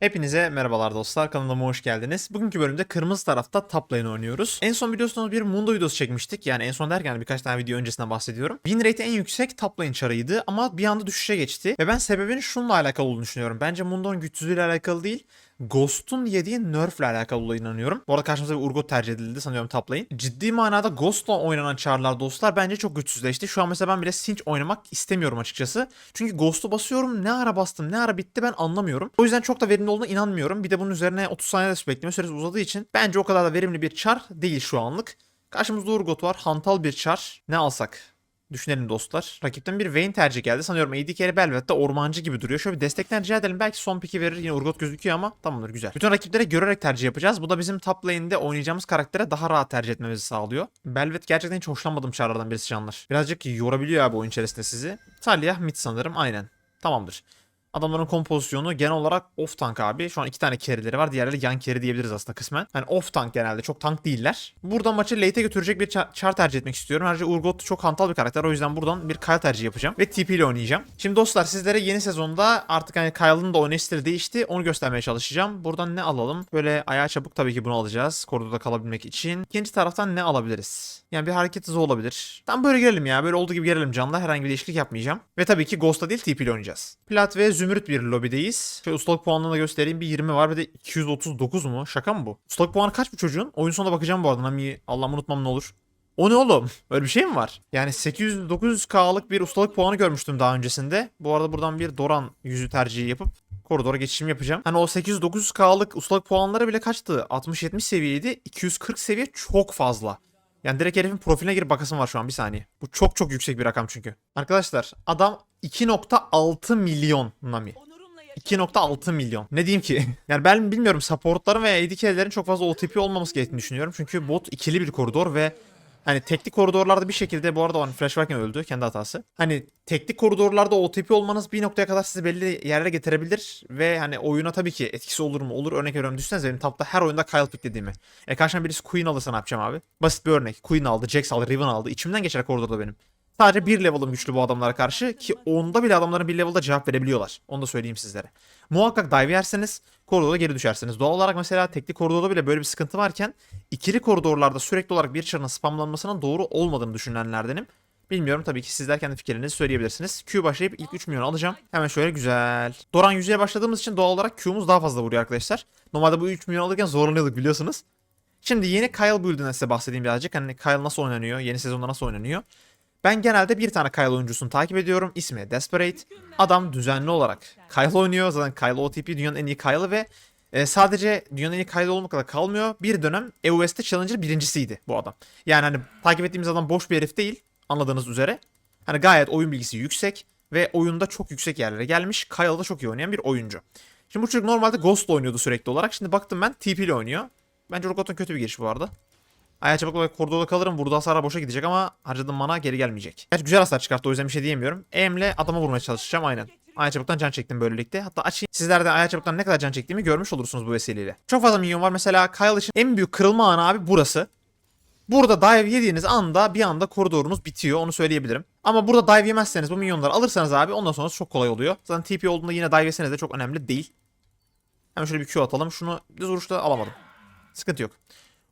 Hepinize merhabalar dostlar kanalıma hoş geldiniz. Bugünkü bölümde kırmızı tarafta top lane oynuyoruz. En son biliyorsunuz bir Mundo videosu çekmiştik. Yani en son derken birkaç tane video öncesinden bahsediyorum. Win rate en yüksek top lane çarıydı ama bir anda düşüşe geçti. Ve ben sebebinin şununla alakalı olduğunu düşünüyorum. Bence Mundo'nun güçsüzlüğüyle alakalı değil. Ghost'un yediği nerf ile alakalı olduğuna inanıyorum. Bu arada karşımıza bir Urgot tercih edildi sanıyorum top lane. Ciddi manada Ghost'la oynanan çarlar dostlar bence çok güçsüzleşti. Şu an mesela ben bile Sinch oynamak istemiyorum açıkçası. Çünkü Ghost'u basıyorum ne ara bastım ne ara bitti ben anlamıyorum. O yüzden çok da verimli olduğuna inanmıyorum. Bir de bunun üzerine 30 saniyede bekleme süresi uzadığı için bence o kadar da verimli bir çar değil şu anlık. Karşımızda Urgot var. Hantal bir çar. Ne alsak? Düşünelim dostlar. Rakipten bir Vayne tercih geldi. Sanıyorum AD carry Belvet'te ormancı gibi duruyor. Şöyle bir destekten rica edelim. Belki son piki verir. Yine Urgot gözüküyor ama tamamdır güzel. Bütün rakiplere görerek tercih yapacağız. Bu da bizim top lane'de oynayacağımız karaktere daha rahat tercih etmemizi sağlıyor. Belvet gerçekten hiç hoşlanmadığım çarlardan birisi canlar. Birazcık yorabiliyor abi oyun içerisinde sizi. Talia mid sanırım. Aynen. Tamamdır. Adamların kompozisyonu genel olarak off tank abi. Şu an iki tane carry'leri var. Diğerleri yan carry diyebiliriz aslında kısmen. Yani off tank genelde. Çok tank değiller. Buradan maçı late'e götürecek bir char tercih etmek istiyorum. Ayrıca Urgot çok hantal bir karakter. O yüzden buradan bir Kyle tercih yapacağım. Ve TP ile oynayacağım. Şimdi dostlar sizlere yeni sezonda artık hani Kyle'ın da oynayış stili değişti. Onu göstermeye çalışacağım. Buradan ne alalım? Böyle ayağa çabuk tabii ki bunu alacağız. Koridorda kalabilmek için. İkinci taraftan ne alabiliriz? Yani bir hareket hızı olabilir. Tam böyle girelim ya. Böyle olduğu gibi girelim canlı. Herhangi bir değişiklik yapmayacağım. Ve tabii ki Ghost'ta değil TP ile oynayacağız. Plat ve Zümrüt bir lobideyiz. Şöyle ustalık puanını da göstereyim. Bir 20 var bir de 239 mu? Şaka mı bu? Ustalık puanı kaç bu çocuğun? Oyun sonunda bakacağım bu arada. Nami Allah'ım unutmam ne olur. O ne oğlum? Öyle bir şey mi var? Yani 800-900k'lık bir ustalık puanı görmüştüm daha öncesinde. Bu arada buradan bir Doran yüzü tercihi yapıp koridora geçişim yapacağım. Hani o 800-900k'lık ustalık puanları bile kaçtı? 60-70 seviyeydi. 240 seviye çok fazla. Yani direkt herifin profiline girip bakasım var şu an bir saniye. Bu çok çok yüksek bir rakam çünkü. Arkadaşlar adam 2.6 milyon Nami. 2.6 milyon. Ne diyeyim ki? Yani ben bilmiyorum supportların ve AD carry'lerin çok fazla OTP olmaması gerektiğini düşünüyorum. Çünkü bot ikili bir koridor ve hani tekli koridorlarda bir şekilde bu arada hani flash varken öldü kendi hatası. Hani tekli koridorlarda OTP olmanız bir noktaya kadar sizi belli yerlere getirebilir ve hani oyuna tabii ki etkisi olur mu? Olur. Örnek veriyorum düşünsenize benim tapta her oyunda Kyle piklediğimi. E karşıma birisi Queen alırsa ne yapacağım abi? Basit bir örnek. Queen aldı, Jax aldı, Riven aldı. İçimden geçer koridorda benim. Sadece bir level'ım güçlü bu adamlara karşı ki onda bile adamların bir level'da cevap verebiliyorlar. Onu da söyleyeyim sizlere. Muhakkak dive yerseniz koridorda geri düşersiniz. Doğal olarak mesela tekli koridorda bile böyle bir sıkıntı varken ikili koridorlarda sürekli olarak bir çarın spamlanmasının doğru olmadığını düşünenlerdenim. Bilmiyorum tabii ki sizler kendi fikirlerinizi söyleyebilirsiniz. Q başlayıp ilk 3 milyon alacağım. Hemen şöyle güzel. Doran yüzeye başladığımız için doğal olarak Q'muz daha fazla vuruyor arkadaşlar. Normalde bu 3 milyon alırken zorlanıyorduk biliyorsunuz. Şimdi yeni Kyle build'ine size bahsedeyim birazcık. Hani Kyle nasıl oynanıyor, yeni sezonda nasıl oynanıyor. Ben genelde bir tane Kyle oyuncusunu takip ediyorum. İsmi Desperate. Adam düzenli olarak Kyle oynuyor. Zaten Kyle OTP dünyanın en iyi Kyle'ı ve e, sadece dünyanın en iyi Kyle olmakla kalmıyor. Bir dönem EUS'te Challenger birincisiysiydi bu adam. Yani hani takip ettiğimiz adam boş bir herif değil. Anladığınız üzere. Hani gayet oyun bilgisi yüksek ve oyunda çok yüksek yerlere gelmiş. Kyle'da çok iyi oynayan bir oyuncu. Şimdi bu çocuk normalde Ghost oynuyordu sürekli olarak. Şimdi baktım ben TP oynuyor. Bence Rokot'un kötü bir giriş bu arada. Ayağa çabuk olarak koridorda kalırım. Burada hasara boşa gidecek ama harcadığım mana geri gelmeyecek. Gerçi güzel hasar çıkarttı o yüzden bir şey diyemiyorum. E'mle adama vurmaya çalışacağım aynen. Ayağa çabuktan can çektim böylelikle. Hatta açayım. Sizler de ayağa çabuktan ne kadar can çektiğimi görmüş olursunuz bu vesileyle. Çok fazla minyon var. Mesela Kyle için en büyük kırılma anı abi burası. Burada dive yediğiniz anda bir anda koridorunuz bitiyor onu söyleyebilirim. Ama burada dive yemezseniz bu minyonları alırsanız abi ondan sonra çok kolay oluyor. Zaten TP olduğunda yine dive yeseniz de çok önemli değil. Hemen şöyle bir Q atalım. Şunu düz vuruşta alamadım. Sıkıntı yok.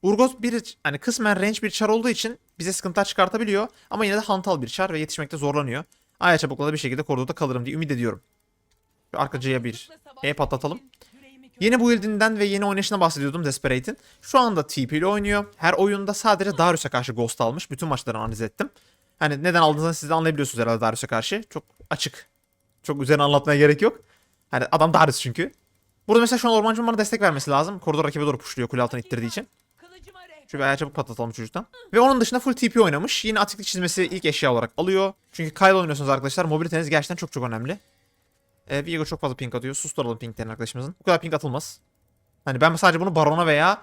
Urgot bir hani kısmen range bir çar olduğu için bize sıkıntılar çıkartabiliyor. Ama yine de hantal bir çar ve yetişmekte zorlanıyor. Aya çabukla da bir şekilde koridorda kalırım diye ümit ediyorum. Arkacıya bir E patlatalım. Yeni build'inden ve yeni oynayışına bahsediyordum Desperate'in. Şu anda TP ile oynuyor. Her oyunda sadece Darius'a karşı Ghost almış. Bütün maçlarını analiz ettim. Hani neden aldığınızı siz de anlayabiliyorsunuz herhalde Darius'a karşı. Çok açık. Çok üzerine anlatmaya gerek yok. Hani adam Darius çünkü. Burada mesela şu an ormancının bana destek vermesi lazım. Koridor rakibe doğru puşluyor kule altına ittirdiği için. Şu bir ayağı çabuk patlatalım çocuktan. Ve onun dışında full TP oynamış. Yine atiklik çizmesi ilk eşya olarak alıyor. Çünkü Kyle oynuyorsunuz arkadaşlar. Mobiliteniz gerçekten çok çok önemli. Ee, Viego çok fazla ping atıyor. Susturalım pinglerini arkadaşımızın. Bu kadar ping atılmaz. Hani ben sadece bunu Baron'a veya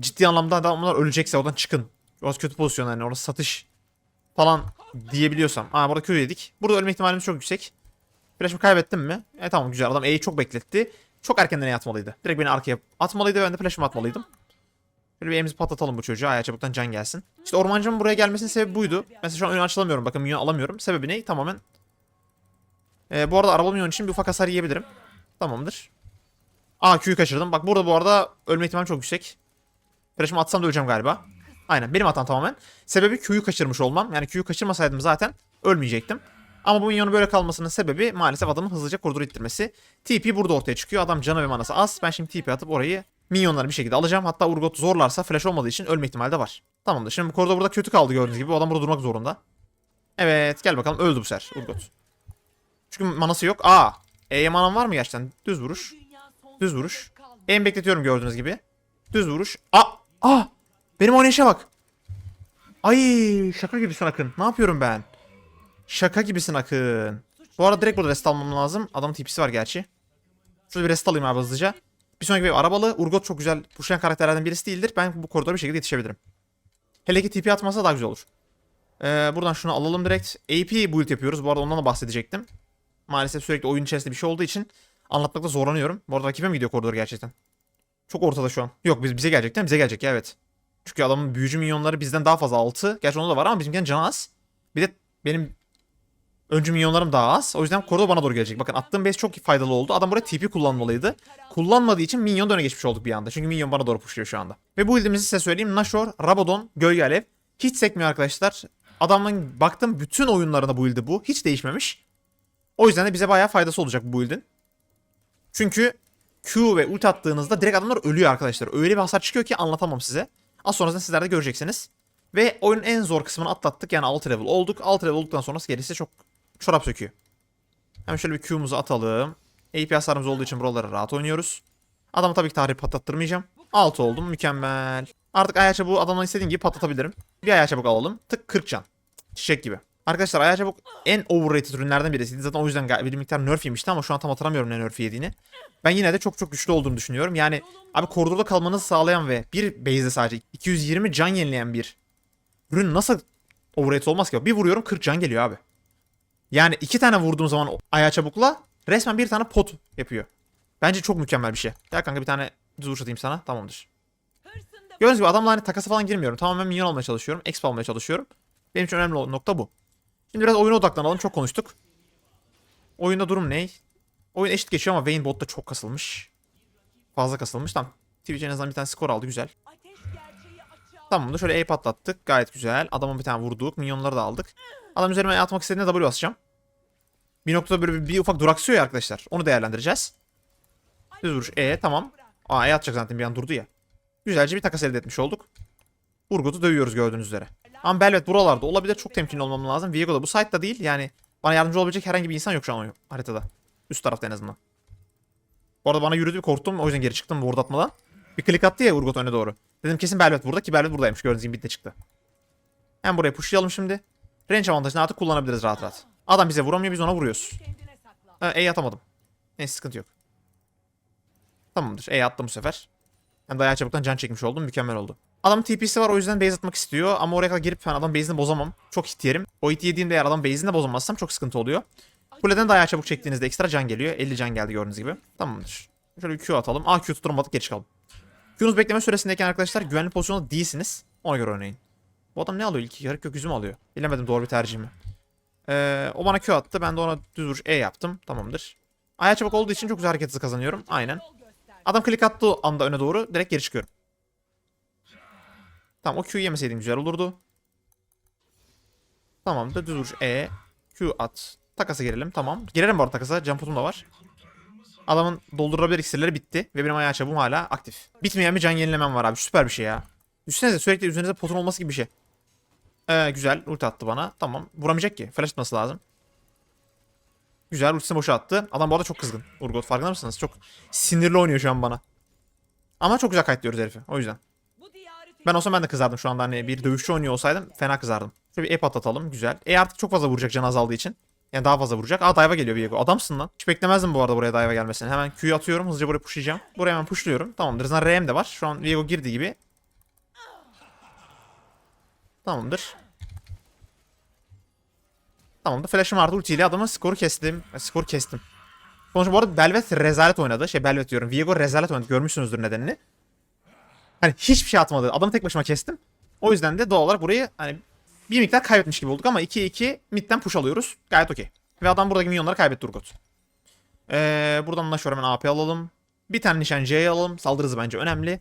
ciddi anlamda adamlar ölecekse oradan çıkın. Orası kötü pozisyon yani orası satış falan diyebiliyorsam. Aa burada Q yedik. Burada ölme ihtimalimiz çok yüksek. Flash'ımı kaybettim mi? E tamam güzel adam E'yi çok bekletti. Çok erkenden E atmalıydı. Direkt beni arkaya atmalıydı ben de flash'ımı atmalıydım. Böyle bir emzi patlatalım bu çocuğa. Ayağa çabuktan can gelsin. İşte ormancımın buraya gelmesinin sebebi buydu. Mesela şu an önü açılamıyorum. Bakın minyon alamıyorum. Sebebi ne? Tamamen. Ee, bu arada araba minyon için bir ufak hasar yiyebilirim. Tamamdır. Aa Q'yu kaçırdım. Bak burada bu arada ölme ihtimali çok yüksek. Flash'ımı atsam da öleceğim galiba. Aynen benim hatam tamamen. Sebebi Q'yu kaçırmış olmam. Yani Q'yu kaçırmasaydım zaten ölmeyecektim. Ama bu minyonun böyle kalmasının sebebi maalesef adamın hızlıca koridora ittirmesi. TP burada ortaya çıkıyor. Adam canı ve manası az. Ben şimdi TP atıp orayı minyonları bir şekilde alacağım. Hatta Urgot zorlarsa flash olmadığı için ölme ihtimali de var. Tamamdır. Şimdi bu koridor burada kötü kaldı gördüğünüz gibi. O adam burada durmak zorunda. Evet gel bakalım öldü bu sefer Urgot. Çünkü manası yok. Aa. E'ye manam var mı gerçekten? Düz vuruş. Düz vuruş. En bekletiyorum gördüğünüz gibi. Düz vuruş. Aa! Aa! Benim oynayışa bak. Ay şaka gibisin Akın. Ne yapıyorum ben? Şaka gibisin Akın. Bu arada direkt burada rest almam lazım. Adamın tipisi var gerçi. Şurada bir rest alayım abi hızlıca. Bir sonraki wave arabalı. Urgot çok güzel pushlayan karakterlerden birisi değildir. Ben bu koridora bir şekilde yetişebilirim. Hele ki TP atmasa daha güzel olur. Ee, buradan şunu alalım direkt. AP build yapıyoruz. Bu arada ondan da bahsedecektim. Maalesef sürekli oyun içerisinde bir şey olduğu için anlatmakta zorlanıyorum. Bu arada rakibe mi gidiyor koridor gerçekten? Çok ortada şu an. Yok biz bize gelecek değil mi? Bize gelecek ya evet. Çünkü adamın büyücü minyonları bizden daha fazla 6. Gerçi onda da var ama bizimkinin canı az. Bir de benim öncü minyonlarım daha az. O yüzden koridor bana doğru gelecek. Bakın attığım base çok faydalı oldu. Adam buraya TP kullanmalıydı. Kullanmadığı için minyon öne geçmiş olduk bir anda. Çünkü minyon bana doğru pushluyor şu anda. Ve bu build'imizi size söyleyeyim. Nashor, Rabadon, Gölge Alev. Hiç sekmiyor arkadaşlar. Adamın baktım bütün oyunlarına bu build'i bu. Hiç değişmemiş. O yüzden de bize bayağı faydası olacak bu build'in. Çünkü Q ve ult attığınızda direkt adamlar ölüyor arkadaşlar. Öyle bir hasar çıkıyor ki anlatamam size. Az sonrasında sizler de göreceksiniz. Ve oyunun en zor kısmını atlattık. Yani 6 level olduk. 6 level olduktan sonrası gerisi çok çorap söküyor. Hemen şöyle bir Q'muzu atalım. AP olduğu için buraları rahat oynuyoruz. Adamı tabii ki tahrip patlattırmayacağım. 6 oldum mükemmel. Artık ayağı çabuğu adamdan istediğim gibi patlatabilirim. Bir ayağı çabuk alalım. Tık 40 can. Çiçek gibi. Arkadaşlar ayağı çabuk en overrated ürünlerden birisiydi. Zaten o yüzden bir miktar nerf yemişti ama şu an tam hatırlamıyorum ne nerf yediğini. Ben yine de çok çok güçlü olduğunu düşünüyorum. Yani abi koridorda kalmanızı sağlayan ve bir base'de sadece 220 can yenileyen bir ürün nasıl overrated olmaz ki? Bir vuruyorum 40 can geliyor abi. Yani iki tane vurduğum zaman o ayağı çabukla resmen bir tane pot yapıyor. Bence çok mükemmel bir şey. Gel kanka bir tane düz atayım sana. Tamamdır. Gördüğünüz gibi adamla hani takası falan girmiyorum. Tamamen minyon almaya çalışıyorum. Exp almaya çalışıyorum. Benim için önemli nokta bu. Şimdi biraz oyuna odaklanalım. Çok konuştuk. Oyunda durum ne? Oyun eşit geçiyor ama Vayne botta çok kasılmış. Fazla kasılmış. Tamam. Twitch en azından bir tane skor aldı. Güzel. Tamam da şöyle A patlattık. Gayet güzel. Adama bir tane vurduk. Minyonları da aldık. Adam üzerime atmak istediğinde W basacağım. Bir noktada böyle bir, bir ufak duraksıyor ya arkadaşlar. Onu değerlendireceğiz. Düz vuruş. E tamam. Aa E atacak zaten bir an durdu ya. Güzelce bir takas elde etmiş olduk. Urgot'u dövüyoruz gördüğünüz üzere. Ama Belvet buralarda olabilir. Çok temkinli olmam lazım. Viego da bu site'da değil. Yani bana yardımcı olabilecek herhangi bir insan yok şu an haritada. Üst tarafta en azından. Bu arada bana yürüdü korktum. O yüzden geri çıktım ward atmadan. Bir klik attı ya Urgot öne doğru. Dedim kesin Belvet burada ki Belvet buradaymış. Gördüğünüz gibi bitti çıktı. Hem buraya pushlayalım şimdi. Range avantajını artık kullanabiliriz rahat rahat. Adam bize vuramıyor biz ona vuruyoruz. E atamadım. Neyse sıkıntı yok. Tamamdır. E attım bu sefer. Hem dayağı çabuktan can çekmiş oldum. Mükemmel oldu. Adamın TP'si var o yüzden base atmak istiyor. Ama oraya kadar girip ben adam base'ini bozamam. Çok hit. O hit yediğimde eğer adam base'ini de bozamazsam çok sıkıntı oluyor. Kuleden dayağı çabuk çektiğinizde ekstra can geliyor. 50 can geldi gördüğünüz gibi. Tamamdır. Şöyle bir Q atalım. Aa Q tutturamadık geri çıkalım. Q'nuz bekleme süresindeyken arkadaşlar güvenli pozisyonda değilsiniz. Ona göre oynayın. Bu adam ne alıyor ilk yarı gökyüzü mü alıyor? Bilemedim doğru bir tercih mi? Ee, o bana Q attı. Ben de ona düz vuruş E yaptım. Tamamdır. Ayağı çabuk olduğu için çok güzel hareket hızı kazanıyorum. Aynen. Adam klik attığı anda öne doğru direkt geri çıkıyorum. Tamam o Q'yu yemeseydim güzel olurdu. Tamam da düz vuruş E. Q at. Takasa girelim tamam. Girelim bu arada takasa. Jump putum da var. Adamın doldurabilir iksirleri bitti. Ve benim ayağı çabuğum hala aktif. Bitmeyen bir can yenilemem var abi. Süper bir şey ya. Düşünsenize sürekli üzerinize potun olması gibi bir şey. Ee, güzel. Ulti attı bana. Tamam. Vuramayacak ki. Flash atması lazım. Güzel. Ultisini boşa attı. Adam bu arada çok kızgın. Urgot farkında mısınız? Çok sinirli oynuyor şu an bana. Ama çok güzel kayıtlıyoruz herifi. O yüzden. Ben olsam ben de kızardım şu anda hani bir dövüşçü oynuyor olsaydım fena kızardım. Şöyle bir E patlatalım güzel. E artık çok fazla vuracak can azaldığı için. Yani daha fazla vuracak. Aa dive'a geliyor Viego. Adamsın lan. Hiç beklemezdim bu arada buraya dive'a gelmesini. Hemen Q'yu atıyorum. Hızlıca buraya pushlayacağım. Buraya hemen pushluyorum. Tamamdır. Zaten RM de var. Şu an Viego girdiği gibi. Tamamdır. Tamamdır. Flash'ım vardı. Ultiyle adamın skoru kestim. Skoru kestim. Sonuçta bu arada Belvet rezalet oynadı. Şey Belvet diyorum. Viego rezalet oynadı. Görmüşsünüzdür nedenini. Hani hiçbir şey atmadı. Adamı tek başıma kestim. O yüzden de doğal olarak burayı hani bir miktar kaybetmiş gibi olduk ama 2-2 midden push alıyoruz. Gayet okey. Ve adam buradaki milyonları kaybetti Urgot. Ee, buradan da şöyle hemen AP alalım. Bir tane nişancıyı alalım. Saldırı bence önemli.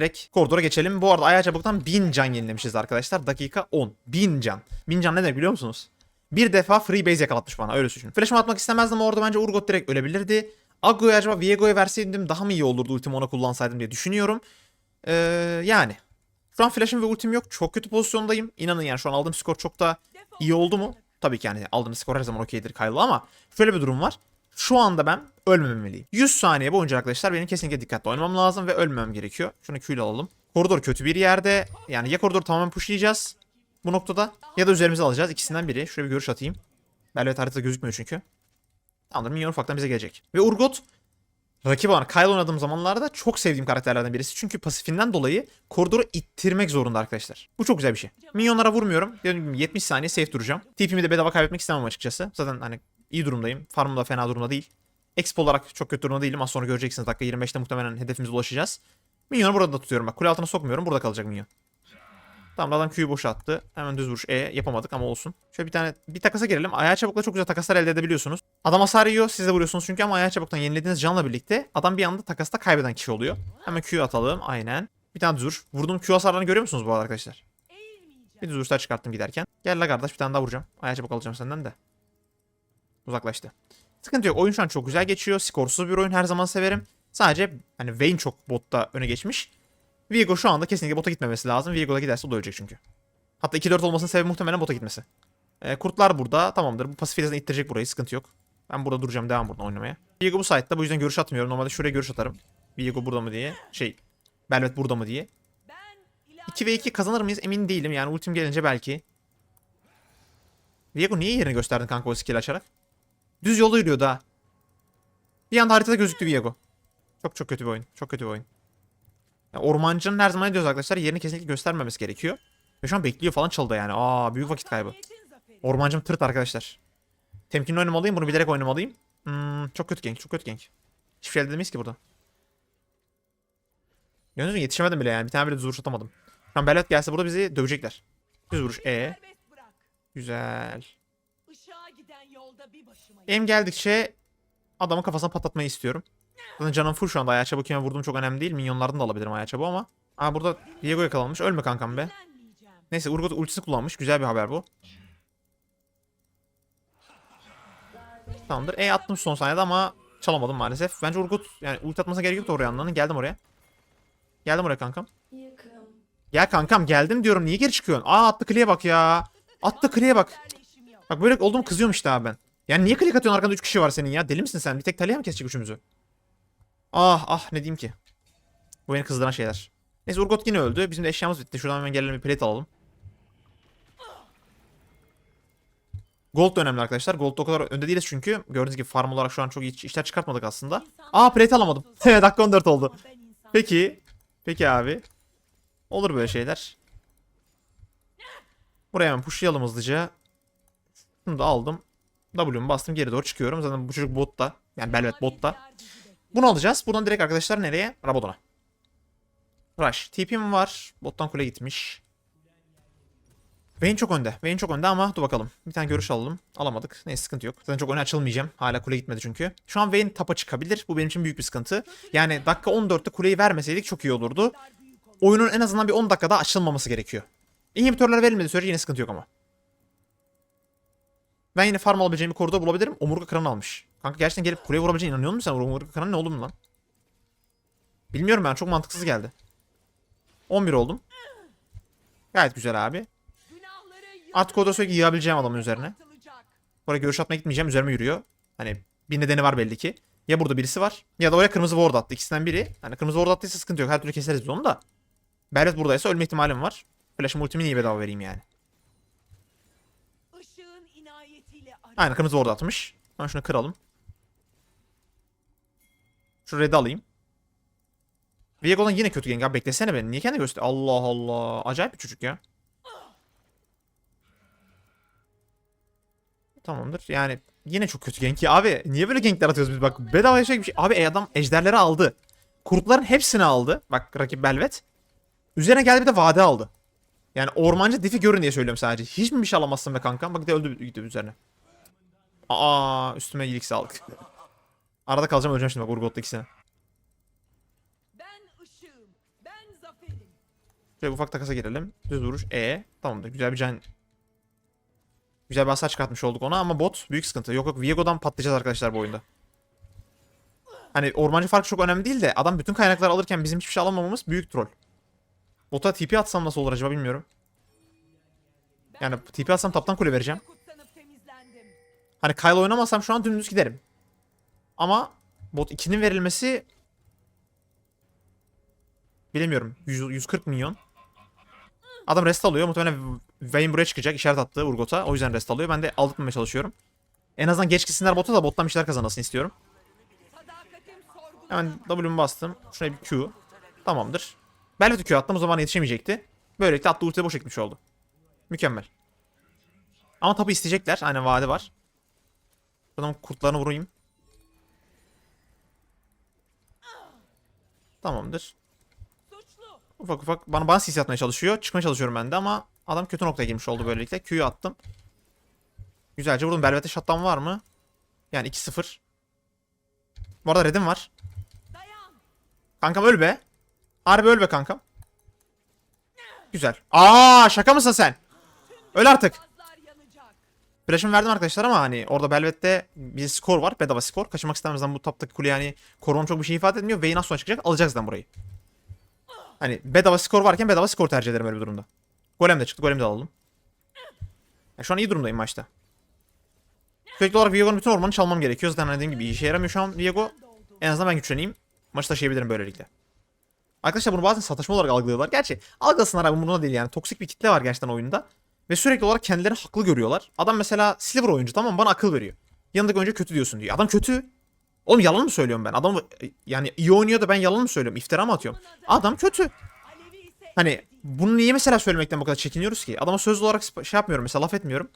Direkt koridora geçelim. Bu arada ayağı çabuktan 1000 can yenilemişiz arkadaşlar. Dakika 10. 1000 can. 1000 can ne demek biliyor musunuz? Bir defa free base yakalatmış bana öyle düşünün. Flash'ımı atmak istemezdim orada bence Urgot direkt ölebilirdi. Agro'yu acaba Viego'ya verseydim daha mı iyi olurdu ultimi ona kullansaydım diye düşünüyorum. Ee, yani. Şu an flash'ım ve ultim yok. Çok kötü pozisyondayım. İnanın yani şu an aldığım skor çok da iyi oldu mu? Tabii ki yani aldığım skor her zaman okeydir Kyle'la ama şöyle bir durum var. Şu anda ben ölmemeliyim. 100 saniye boyunca arkadaşlar benim kesinlikle dikkatli oynamam lazım ve ölmemem gerekiyor. Şunu Q'yle alalım. Koridor kötü bir yerde. Yani ya koridoru tamamen pushlayacağız bu noktada ya da üzerimize alacağız. İkisinden biri. Şuraya bir görüş atayım. Belvet haritada gözükmüyor çünkü. Tamamdır. Minyon ufaktan bize gelecek. Ve Urgot rakip olan Kyle oynadığım zamanlarda çok sevdiğim karakterlerden birisi. Çünkü pasifinden dolayı koridoru ittirmek zorunda arkadaşlar. Bu çok güzel bir şey. Minyonlara vurmuyorum. Dediğim gibi 70 saniye safe duracağım. TP'mi de bedava kaybetmek istemem açıkçası. Zaten hani iyi durumdayım. Farmım da fena durumda değil. Exp olarak çok kötü durumda değilim. Az sonra göreceksiniz. Dakika 25'te muhtemelen hedefimize ulaşacağız. Minyonu burada da tutuyorum. Bak kule altına sokmuyorum. Burada kalacak minyon. Tamam adam Q'yu boşalttı. Hemen düz vuruş E yapamadık ama olsun. Şöyle bir tane bir takasa girelim. Ayağı çabukla çok güzel takaslar elde edebiliyorsunuz. Adam hasar yiyor siz de vuruyorsunuz çünkü ama ayağı çabuktan yenilediğiniz canla birlikte adam bir anda takasta kaybeden kişi oluyor. Hemen Q atalım aynen. Bir tane düz vuruş. Vurduğum Q hasarlarını görüyor musunuz bu arada arkadaşlar? Bir düz vuruşlar çıkarttım giderken. Gel la kardeş bir tane daha vuracağım. Ayağı çabuk alacağım senden de. Uzaklaştı. Sıkıntı yok. Oyun şu an çok güzel geçiyor. Skorsuz bir oyun her zaman severim. Sadece hani Vayne çok botta öne geçmiş. Viego şu anda kesinlikle bota gitmemesi lazım. Viego da giderse o da ölecek çünkü. Hatta 2-4 olmasının sebebi muhtemelen bota gitmesi. Ee, kurtlar burada. Tamamdır. Bu pasif zaten ittirecek burayı. Sıkıntı yok. Ben burada duracağım. Devam buradan oynamaya. Viego bu site'da. Bu yüzden görüş atmıyorum. Normalde şuraya görüş atarım. Viego burada mı diye. Şey. Belvet burada mı diye. 2 ve 2 kazanır mıyız emin değilim. Yani ultim gelince belki. Viego niye yerini gösterdin kanka o skill açarak? Düz yolu yürüyordu ha. Bir anda haritada gözüktü Viego. Çok çok kötü bir oyun. Çok kötü bir oyun. Ya ormancının her zaman diyoruz arkadaşlar yerini kesinlikle göstermemesi gerekiyor. Ve şu an bekliyor falan çaldı yani. Aa büyük vakit kaybı. Ormancım tırt arkadaşlar. Temkinli oynamalıyım. Bunu bilerek oynamalıyım. Hmm, çok kötü gank. Çok kötü gank. Hiçbir şey elde edemeyiz ki burada. Gördünüz mü? Yetişemedim bile yani. Bir tane bile düz vuruş atamadım. Şu an Belet gelse burada bizi dövecekler. Düz vuruş. E. Güzel. Em geldikçe adamın kafasına patlatmayı istiyorum. Zaten canım full şu anda. Ayağı çabuk kime vurduğum çok önemli değil. Minyonlardan da alabilirim ayağı çabuk ama. Aa burada Diego yakalanmış. Ölme kankam be. Neyse Urgot ultisi kullanmış. Güzel bir haber bu. Tamamdır. E attım son saniyede ama çalamadım maalesef. Bence Urgot yani ulti atmasına gerek yoktu oraya anlanın. Geldim oraya. Geldim oraya kankam. Gel kankam geldim diyorum. Niye geri çıkıyorsun? Aa attı kliye bak ya. Attı kliye bak. Bak böyle olduğum kızıyorum işte abi ben. Yani niye klik atıyorsun arkanda 3 kişi var senin ya? Deli misin sen? Bir tek Talia mı kesecek üçümüzü? Ah ah ne diyeyim ki. Bu beni kızdıran şeyler. Neyse Urgot yine öldü. Bizim de eşyamız bitti. Şuradan hemen gelelim bir plate alalım. Gold da önemli arkadaşlar. Gold'da o kadar önde değiliz çünkü. Gördüğünüz gibi farm olarak şu an çok işler çıkartmadık aslında. Aa plate alamadım. Evet dakika 14 oldu. Peki. Peki abi. Olur böyle şeyler. Buraya hemen pushlayalım hızlıca. Şunu da aldım. W'mu bastım geri doğru çıkıyorum. Zaten bu çocuk botta. Yani Belvet botta. Bunu alacağız. Buradan direkt arkadaşlar nereye? Rabadon'a. Rush. TP'm var. Bottan kule gitmiş. Vayne çok önde. Vayne çok önde ama dur bakalım. Bir tane görüş alalım. Alamadık. Neyse sıkıntı yok. Zaten çok öne açılmayacağım. Hala kule gitmedi çünkü. Şu an Vayne tapa çıkabilir. Bu benim için büyük bir sıkıntı. Yani dakika 14'te kuleyi vermeseydik çok iyi olurdu. Oyunun en azından bir 10 dakikada açılmaması gerekiyor. İnhibitörler verilmediği sürece yine sıkıntı yok ama. Ben yine farm alabileceğim bir koridor bulabilirim. Omurga kıranı almış. Kanka gerçekten gelip kuleye vurabileceğine inanıyor musun sen? Omurga kıranı ne oğlum lan? Bilmiyorum ben çok mantıksız geldi. 11 oldum. Gayet güzel abi. Artık o da sürekli yığabileceğim adamın üzerine. Oraya görüş atmaya gitmeyeceğim. Üzerime yürüyor. Hani bir nedeni var belli ki. Ya burada birisi var ya da oraya kırmızı ward attı. İkisinden biri. Hani kırmızı ward attıysa sıkıntı yok. Her türlü keseriz biz onu da. Belvet buradaysa ölme ihtimalim var. Flash'ım ultimi niye bedava vereyim yani. Aynen kırmızı ward atmış. Ben şunu kıralım. Şu red'i alayım. Viego'dan yine kötü abi. Beklesene beni. Niye kendi göster? Allah Allah. Acayip bir çocuk ya. Tamamdır. Yani yine çok kötü gank ya. Abi niye böyle gankler atıyoruz biz? Bak bedava yaşayacak bir şey. Abi adam ejderleri aldı. Kurtların hepsini aldı. Bak rakip Belvet. Üzerine geldi bir de vade aldı. Yani ormancı difi görün diye söylüyorum sadece. Hiç mi bir şey alamazsın be kanka? Bak de öldü gitti üzerine. Aa üstüme iyilik sağlık. Arada kalacağım öleceğim şimdi bak Urgot'ta ikisine. ışığım. Ben zaferim. Şöyle ufak takasa girelim. Düz vuruş E. Tamamdır. Güzel bir can Güzel bir hasar çıkartmış olduk ona ama bot büyük sıkıntı. Yok yok Viego'dan patlayacağız arkadaşlar bu oyunda. Hani ormancı farkı çok önemli değil de adam bütün kaynakları alırken bizim hiçbir şey alamamamız büyük troll. Bota TP atsam nasıl olur acaba bilmiyorum. Yani TP atsam taptan kule vereceğim. Hani Kyle oynamasam şu an dümdüz giderim. Ama bot 2'nin verilmesi bilemiyorum. 100, 140 milyon. Adam rest alıyor. Muhtemelen Vayne buraya çıkacak. işaret attı Urgot'a. O yüzden rest alıyor. Ben de aldırtmamaya çalışıyorum. En azından geç gitsinler bota da bottan bir şeyler kazanasın istiyorum. Hemen W'mu bastım. Şuraya bir Q. Tamamdır. Belvet'e Q attım. O zaman yetişemeyecekti. Böylelikle attığı ultiye boş gitmiş oldu. Mükemmel. Ama tabi isteyecekler. Aynen vade var. Buradan kurtlarını vurayım. Tamamdır. Ufak ufak bana bana sis atmaya çalışıyor. Çıkmaya çalışıyorum ben de ama adam kötü noktaya girmiş oldu böylelikle. Q'yu attım. Güzelce vurdum. Belvet'e shutdown var mı? Yani 2-0. Bu arada red'im var. Kankam öl be. Harbi öl be kankam. Güzel. Aa şaka mısın sen? Öl artık. Flash'ımı verdim arkadaşlar ama hani orada Belvet'te bir skor var. Bedava skor. Kaçırmak istemezden bu taptaki kule yani korumam çok bir şey ifade etmiyor. Vayne az sonra çıkacak. Alacağız zaten burayı. Hani bedava skor varken bedava skor tercih ederim öyle bir durumda. Golem de çıktı. Golem de alalım. Ya şu an iyi durumdayım maçta. Sürekli olarak Viego'nun bütün ormanı çalmam gerekiyor. Zaten dediğim gibi işe yaramıyor şu an Viego. En azından ben güçleneyim. Maçı taşıyabilirim böylelikle. Arkadaşlar bunu bazen sataşma olarak algılıyorlar. Gerçi algılasınlar abi bunda değil yani. Toksik bir kitle var gerçekten oyunda. Ve sürekli olarak kendilerini haklı görüyorlar. Adam mesela Silver oyuncu tamam bana akıl veriyor. Yanındaki oyuncu kötü diyorsun diyor. Adam kötü. Oğlum yalan mı söylüyorum ben? Adam yani iyi oynuyor da ben yalan mı söylüyorum? İftira mı atıyorum? Adam kötü. Hani bunu niye mesela söylemekten bu kadar çekiniyoruz ki? Adama sözlü olarak şey yapmıyorum mesela laf etmiyorum.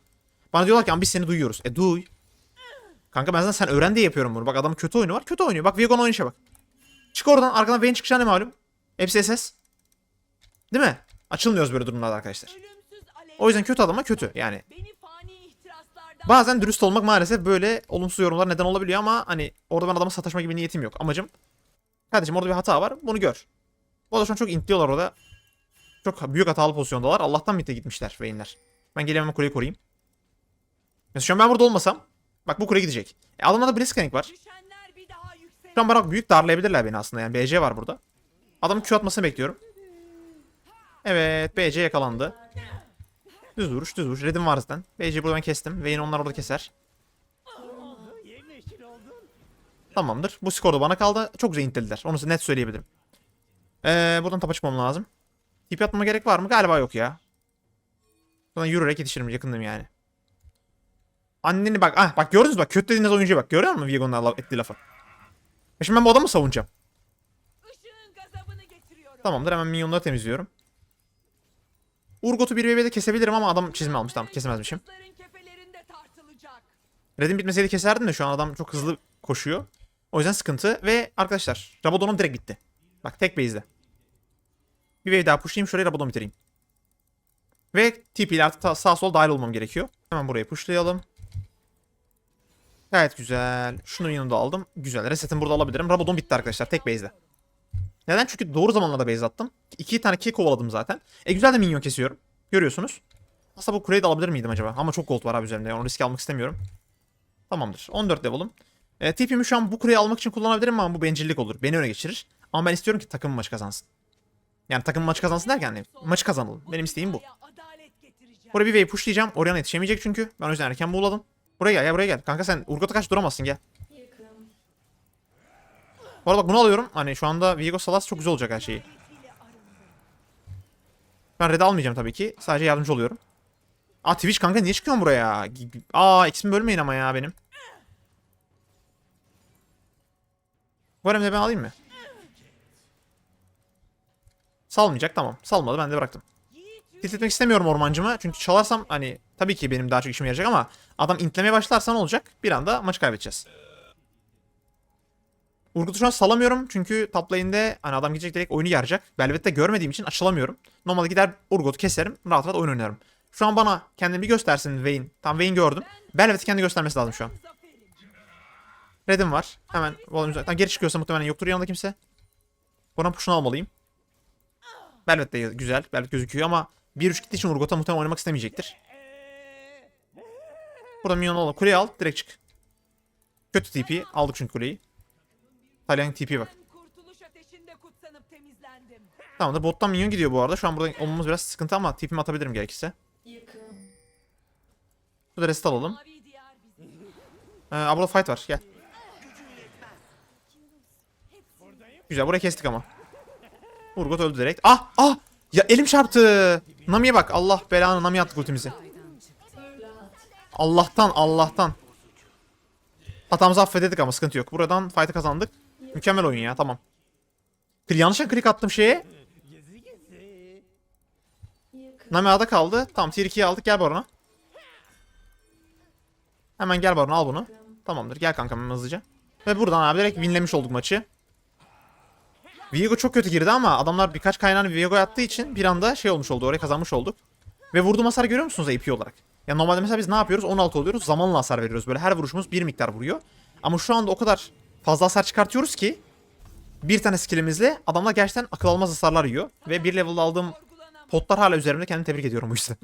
Bana diyorlar ki "Ama biz seni duyuyoruz. E duy. Kanka ben zaten sen öğren diye yapıyorum bunu. Bak adamın kötü oyunu var. Kötü oynuyor. Bak Vigon oynayışa bak. Çık oradan arkadan Vayne çıkacağını malum. Hepsi SS. Değil mi? Açılmıyoruz böyle durumlarda arkadaşlar. O yüzden kötü adama kötü yani. Bazen dürüst olmak maalesef böyle olumsuz yorumlar neden olabiliyor ama hani orada ben adama sataşma gibi niyetim yok. Amacım kardeşim orada bir hata var bunu gör. Bu arada şu an çok intliyorlar orada. Çok büyük hatalı pozisyondalar. Allah'tan mitte gitmişler Vayne'ler. Ben geleyim hemen kuleyi koruyayım. Mesela şu an ben burada olmasam bak bu kule gidecek. E adamda da Blitzcrank var. Şu an bana büyük darlayabilirler beni aslında yani BC var burada. Adamın Q atmasını bekliyorum. Evet BC yakalandı. Düz vuruş düz vuruş. Red'im var zaten. BC'yi burada ben kestim. Vayne onlar orada keser. Tamamdır. Bu skor da bana kaldı. Çok güzel intlediler. Onu size net söyleyebilirim. Ee, buradan tapa çıkmam lazım. Tip atmama gerek var mı? Galiba yok ya. Buradan yürüyerek yetişirim. Yakındım yani. Anneni bak. Ah bak gördünüz bak. Kötü dediğiniz oyuncuya bak. Görüyor musun Viego'nun laf- ettiği lafı? E şimdi ben bu adamı savunacağım. Tamamdır hemen minyonları temizliyorum. Urgot'u bir VV'de kesebilirim ama adam çizme almış. Tamam kesemezmişim. Red'in bitmeseydi keserdim de şu an adam çok hızlı koşuyor. O yüzden sıkıntı. Ve arkadaşlar Rabadon'um direkt bitti. Bak tek base'de. Bir wave daha pushlayayım şurayı Rabadon bitireyim. Ve TP artık sağ sol dahil olmam gerekiyor. Hemen burayı pushlayalım. Gayet güzel. Şunun yanında aldım. Güzel. Reset'imi burada alabilirim. Rabadon bitti arkadaşlar. Tek base'de. Neden? Çünkü doğru zamanlarda base attım. İki tane kill kovaladım zaten. E güzel de minyon kesiyorum. Görüyorsunuz. Aslında bu kuleyi de alabilir miydim acaba? Ama çok gold var abi üzerinde. Onu risk almak istemiyorum. Tamamdır. 14 level'ım. E, tipimi şu an bu kuleyi almak için kullanabilirim ama bu bencillik olur. Beni öne geçirir. Ama ben istiyorum ki takım maç kazansın. Yani takım maç kazansın derken hani maçı kazanalım. Benim isteğim bu. Buraya bir wave pushlayacağım. Oriana yetişemeyecek çünkü. Ben o yüzden erken buğuladım. Buraya gel ya buraya gel. Kanka sen Urgot'a kaç duramazsın gel. Bu arada bak bunu alıyorum. Hani şu anda Viego Salas çok güzel olacak her şeyi. Ben red almayacağım tabii ki. Sadece yardımcı oluyorum. Aa Twitch kanka niye çıkıyorsun buraya? Aa ikisini bölmeyin ama ya benim. Bu de ben alayım mı? Salmayacak tamam. Salmadı ben de bıraktım. Yiğit Tilt etmek istemiyorum ormancımı. Çünkü çalarsam hani tabii ki benim daha çok işime yarayacak ama adam intlemeye başlarsa ne olacak? Bir anda maçı kaybedeceğiz. Urgut'u şu an salamıyorum çünkü top lane'de hani adam gidecek direkt oyunu yarayacak. Belvet'te görmediğim için açılamıyorum. Normalde gider Urgut'u keserim rahat rahat oyun oynarım. Şu an bana kendini bir göstersin Vayne. Tam Vayne gördüm. Belvet'i kendi göstermesi lazım şu an. Red'im var. Hemen uzaktan geri çıkıyorsa muhtemelen yoktur yanında kimse. Buradan puşunu almalıyım. Velvet de güzel. Velvet gözüküyor ama 1-3 gittiği için Urgot'a muhtemelen oynamak istemeyecektir. Burada minyon alalım. Kuleyi al. Direkt çık. Kötü TP. Aldık çünkü kuleyi. Talyan TP bak. Kurtuluş ateşinde kutsanıp temizlendim. Tamamdır. Bottan minyon gidiyor bu arada. Şu an burada olmamız biraz sıkıntı ama TP'mi atabilirim gerekirse. Burada rest alalım. Mavi diyar bizim. Ee, abla fight var. Gel. Güzel. Burayı kestik ama. Urgot öldü direkt. Ah! Ah! Ya elim çarptı. Nami'ye bak. Allah belanı Nami attık ultimizi. Allah'tan Allah'tan. Hatamızı affededik ama sıkıntı yok. Buradan fight'ı kazandık. Mükemmel oyun ya tamam. Yanlışlıkla klik attım şeye. Nami A'da kaldı. Tamam tier 2'yi aldık. Gel Baron'a. Hemen gel Baron al bunu. Tamamdır. Gel kankam hemen hızlıca. Ve buradan abi direkt winlemiş olduk maçı. Viego çok kötü girdi ama adamlar birkaç kaynağını Viego'ya attığı için bir anda şey olmuş oldu. Oraya kazanmış olduk. Ve vurduğum hasar görüyor musunuz AP olarak? Ya normalde mesela biz ne yapıyoruz? 16 oluyoruz. Zamanla hasar veriyoruz. Böyle her vuruşumuz bir miktar vuruyor. Ama şu anda o kadar fazla hasar çıkartıyoruz ki bir tane skillimizle adamlar gerçekten akıl almaz hasarlar yiyor. Ve bir level'da aldığım potlar hala üzerimde kendimi tebrik ediyorum bu yüzden.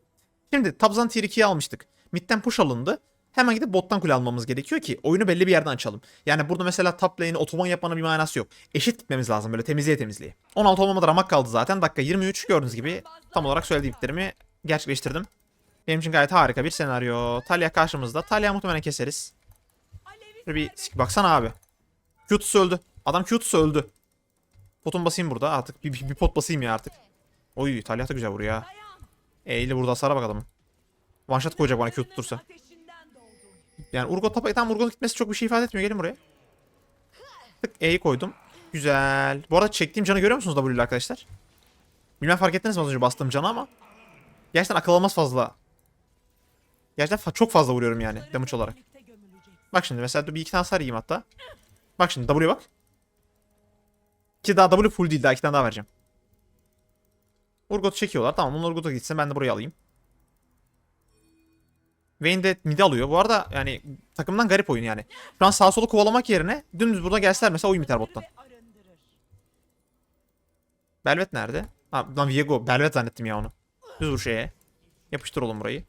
Şimdi Tabzan tier 2'yi almıştık. Mid'den push alındı. Hemen gidip bottan kule almamız gerekiyor ki oyunu belli bir yerden açalım. Yani burada mesela top lane'i otoban yapmanın bir manası yok. Eşit gitmemiz lazım böyle temizliğe temizliğe. 16 olmama da ramak kaldı zaten. Dakika 23 gördüğünüz gibi tam olarak söylediklerimi gerçekleştirdim. Benim için gayet harika bir senaryo. Talia karşımızda. Talia muhtemelen keseriz. Şöyle bir baksana abi. Q'tusu öldü. Adam Q'tusu öldü. Potun basayım burada artık. Bir, bir, bir pot basayım ya artık. Oy Talia da güzel vuruyor ha. Eğili burada hasara bak adamın. One shot koyacak bana Q tutursa. Yani Urgot tapa tam Urgot'un gitmesi çok bir şey ifade etmiyor. Gelin buraya. Tık E'yi koydum. Güzel. Bu arada çektiğim canı görüyor musunuz W ile arkadaşlar? Bilmem fark ettiniz mi az önce bastığım canı ama. Gerçekten akıl almaz fazla. Gerçekten fa- çok fazla vuruyorum yani damage olarak. Bak şimdi mesela dur bir iki tane hasar hatta. Bak şimdi W'ye bak. Ki daha W full değil daha iki tane daha vereceğim. Urgot'u çekiyorlar. Tamam onun Urgot'a gitsin ben de burayı alayım. Vayne de midi alıyor. Bu arada yani takımdan garip oyun yani. Şu an sağ solu kovalamak yerine dümdüz burada gelseler mesela oyun biter bottan. Belvet nerede? Ha lan Viego. Belvet zannettim ya onu. Düz vur şeye. Yapıştır oğlum burayı.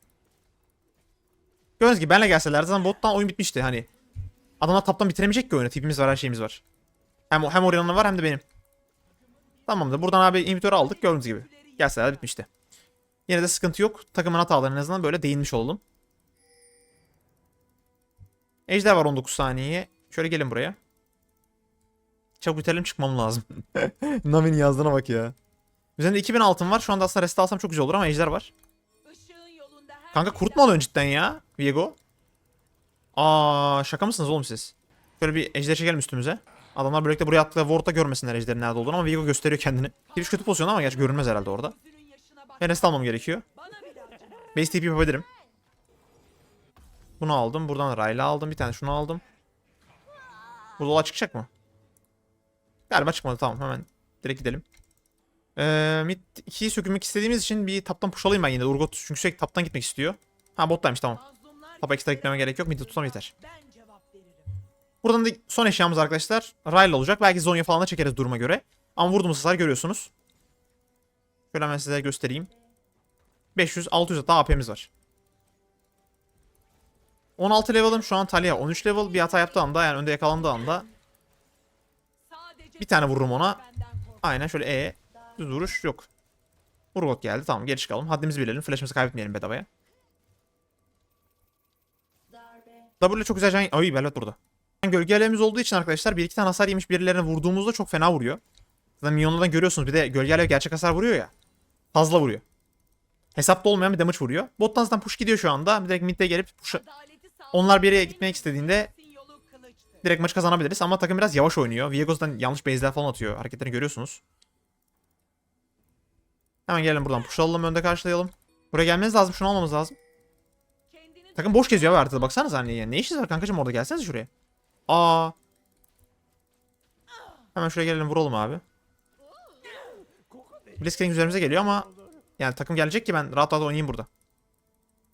Gördüğünüz gibi benle gelseler zaten bottan oyun bitmişti hani. Adamlar taptan bitiremeyecek ki oyunu. Tipimiz var her şeyimiz var. Hem, hem Orion'un var hem de benim. Tamamdır. Buradan abi inhibitörü aldık gördüğünüz gibi. Gelseler bitmişti. Yine de sıkıntı yok. Takımın hatalarına en azından böyle değinmiş olalım. Ejder var 19 saniyeye. Şöyle gelin buraya. Çabuk bitelim çıkmam lazım. Navi'nin yazdığına bak ya. Üzerinde 2000 altın var. Şu anda aslında rest alsam çok güzel olur ama ejder var. Kanka kurt mu cidden ya? Viego. Aa şaka mısınız oğlum siz? Şöyle bir ejder çekelim üstümüze. Adamlar böylelikle buraya attığı ward'da görmesinler ejderin nerede olduğunu ama Viego gösteriyor kendini. Hiç kötü pozisyon ama gerçi görünmez herhalde orada. Rest almam gerekiyor. Base TP yapabilirim. Bunu aldım. Buradan Rayla aldım. Bir tane şunu aldım. Burada ola çıkacak mı? Galiba çıkmadı. Tamam hemen direkt gidelim. Ee, mid 2'yi sökülmek istediğimiz için bir taptan push alayım ben yine. Urgot çünkü sürekli taptan gitmek istiyor. Ha bottaymış tamam. Tapa ekstra gitmeme gerek yok. Mid'i tutsam yeter. Buradan da son eşyamız arkadaşlar. Rayla olacak. Belki Zonya falan da çekeriz duruma göre. Ama vurduğumuz hasar görüyorsunuz. Şöyle hemen size göstereyim. 500, 600 hatta AP'miz var. 16 level'ım şu an Talia. 13 level bir hata yaptığı anda yani önde yakalandığı anda bir tane vururum ona. Aynen şöyle E. Düz vuruş yok. Urgot geldi. Tamam geri çıkalım. Haddimizi bilelim. Flash'ımızı kaybetmeyelim bedavaya. W çok güzel can... Ay Belvet burada. Gölge alevimiz olduğu için arkadaşlar bir iki tane hasar yemiş birilerine vurduğumuzda çok fena vuruyor. Zaten minyonlardan görüyorsunuz bir de gölge alev gerçek hasar vuruyor ya. Fazla vuruyor. Hesapta olmayan bir damage vuruyor. Bottan zaten push gidiyor şu anda. Direkt mid'e gelip push... Adaleti sağlayan Onlar bir yere gitmek istediğinde direkt maçı kazanabiliriz ama takım biraz yavaş oynuyor. Viegos'dan yanlış base'ler falan atıyor. Hareketlerini görüyorsunuz. Hemen gelelim buradan. Push alalım önde karşılayalım. Buraya gelmeniz lazım. Şunu almamız lazım. Takım boş geziyor abi haritada. Baksanıza hani yani. Ne işiniz var kankacım orada gelsenize şuraya. Aa. Hemen şuraya gelelim vuralım abi. Blitzcrank üzerimize geliyor ama yani takım gelecek ki ben rahat rahat oynayayım burada.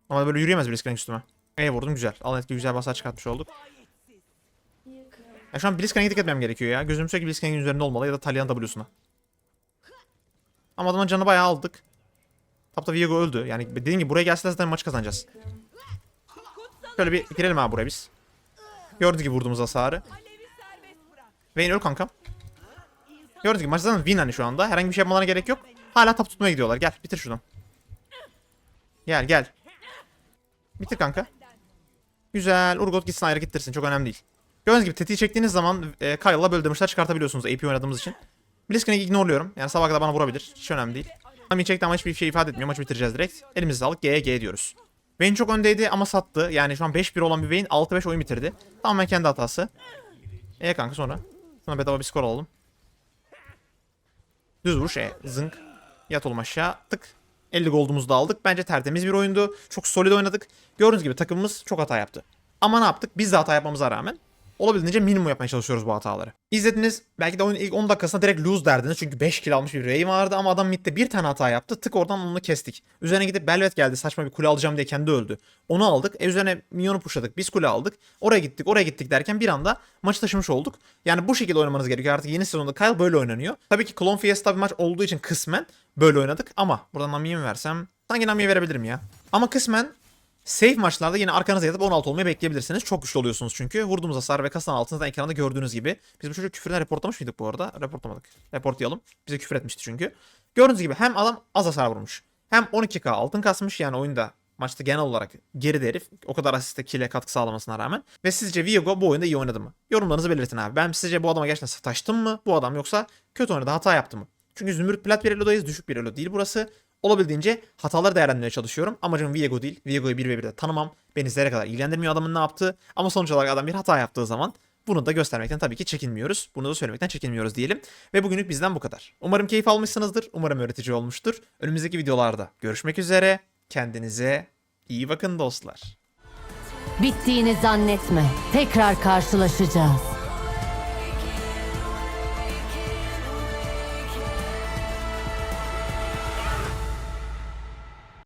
Ama böyle yürüyemez Blitzcrank üstüme. E vurdum güzel. Alan etki güzel basar çıkartmış olduk. Ya şu an Blitzcrank'e dikkat etmem gerekiyor ya. Gözüm sürekli Blitzcrank'in üzerinde olmalı ya da Talyan W'suna. Ama adamın canını bayağı aldık. Tapta Viego öldü. Yani dediğim gibi buraya gelse zaten maçı kazanacağız. Şöyle bir girelim abi buraya biz. Gördüğünüz gibi vurduğumuz hasarı. Vayne öl kankam. Gördüğünüz gibi maç zaten win hani şu anda. Herhangi bir şey yapmalarına gerek yok. Hala tap tutmaya gidiyorlar. Gel bitir şuradan. Gel gel. Bitir kanka. Güzel. Urgot gitsin ayrı gittirsin. Çok önemli değil. Gördüğünüz gibi tetiği çektiğiniz zaman e, Kyle'la böyle demişler çıkartabiliyorsunuz AP oynadığımız için. Blitzcrank'i ignorluyorum. Yani sabah kadar bana vurabilir. Hiç önemli değil. Ami çekti ama hiçbir şey ifade etmiyor. Maçı bitireceğiz direkt. Elimizi sağlık. G'ye G diyoruz. Vayne çok öndeydi ama sattı. Yani şu an 5-1 olan bir Vayne 6-5 oyun bitirdi. Tamamen kendi hatası. E kanka sonra. Sonra bedava bir skor alalım. Düz vuruş e zınk. Yat oğlum aşağı tık. 50 gold'umuzu da aldık. Bence tertemiz bir oyundu. Çok solid oynadık. Gördüğünüz gibi takımımız çok hata yaptı. Ama ne yaptık? Biz de hata yapmamıza rağmen olabildiğince minimum yapmaya çalışıyoruz bu hataları. İzlediniz. Belki de oyunun ilk 10 dakikasında direkt lose derdiniz. Çünkü 5 kill almış bir Ray vardı ama adam midde bir tane hata yaptı. Tık oradan onu kestik. Üzerine gidip Belvet geldi. Saçma bir kule alacağım diye kendi öldü. Onu aldık. E üzerine minyonu pushladık. Biz kule aldık. Oraya gittik. Oraya gittik derken bir anda maçı taşımış olduk. Yani bu şekilde oynamanız gerekiyor. Artık yeni sezonda Kyle böyle oynanıyor. Tabii ki Clone Fiesta bir maç olduğu için kısmen böyle oynadık. Ama buradan Nami'ye mi versem? Sanki Nami'ye verebilirim ya. Ama kısmen Safe maçlarda yine arkanıza yatıp 16 olmayı bekleyebilirsiniz. Çok güçlü oluyorsunuz çünkü. Vurduğumuz hasar ve kasanın altında ekranda gördüğünüz gibi. Biz bu çocuğu küfürden reportlamış mıydık bu arada? Reportlamadık. Reportlayalım. Bize küfür etmişti çünkü. Gördüğünüz gibi hem adam az hasar vurmuş. Hem 12k altın kasmış yani oyunda maçta genel olarak geride herif. O kadar asiste kill'e katkı sağlamasına rağmen. Ve sizce Viego bu oyunda iyi oynadı mı? Yorumlarınızı belirtin abi. Ben sizce bu adama gerçekten sataştım mı? Bu adam yoksa kötü oynadı hata yaptı mı? Çünkü zümrüt plat bir elodayız. Düşük bir elo değil burası. Olabildiğince hataları değerlendirmeye çalışıyorum. Amacım Viego değil. Viego'yu 1 ve 1'de tanımam. Beni zerre kadar ilgilendirmiyor adamın ne yaptığı. Ama sonuç olarak adam bir hata yaptığı zaman bunu da göstermekten tabii ki çekinmiyoruz. Bunu da söylemekten çekinmiyoruz diyelim. Ve bugünlük bizden bu kadar. Umarım keyif almışsınızdır. Umarım öğretici olmuştur. Önümüzdeki videolarda görüşmek üzere. Kendinize iyi bakın dostlar. Bittiğini zannetme. Tekrar karşılaşacağız.